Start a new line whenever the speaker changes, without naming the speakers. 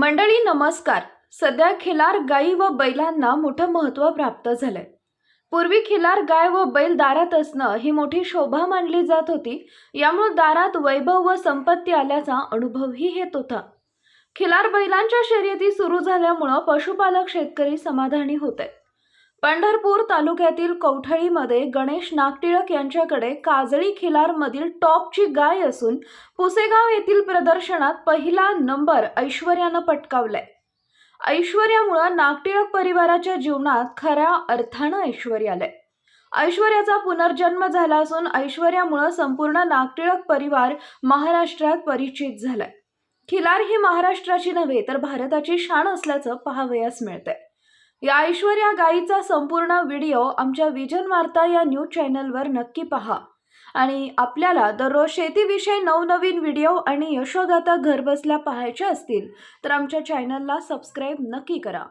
मंडळी नमस्कार. सध्या खिलार गाई व बैलांना मोठं महत्त्व प्राप्त झालंय. पूर्वी खिलार गाय व बैल दारात असणं ही मोठी शोभा मानली जात होती. यामुळे दारात वैभव व संपत्ती आल्याचा अनुभवही येत होता. खिलार बैलांच्या शर्यती सुरू झाल्यामुळं पशुपालक शेतकरी समाधानी होते पंढरपूर तालुक्यातील कौठळीमध्ये गणेश नागटिळक यांच्याकडे काजळी खिलारमधील टॉपची गाय असून पुसेगाव येथील प्रदर्शनात पहिला नंबर ऐश्वर्यानं पटकावलाय. ऐश्वर्यामुळं नागटिळक परिवाराच्या जीवनात खऱ्या अर्थानं ऐश्वर्य आलंय ऐश्वर्याचा पुनर्जन्म झाला असून ऐश्वर्यामुळं संपूर्ण नागटिळक परिवार महाराष्ट्रात परिचित झालाय. खिलार ही महाराष्ट्राची नव्हे तर भारताची शान असल्याचं पाहावयास मिळतंय. या ऐश्वर्या गाईचा संपूर्ण व्हिडिओ आमच्या विजन वार्ता या न्यूज चॅनलवर नक्की पहा. आणि आपल्याला दररोज शेतीविषयी नवनवीन व्हिडिओ आणि यशोगाथा घरबसल्या पाहायच्या असतील तर आमच्या चॅनलला सबस्क्राईब नक्की करा.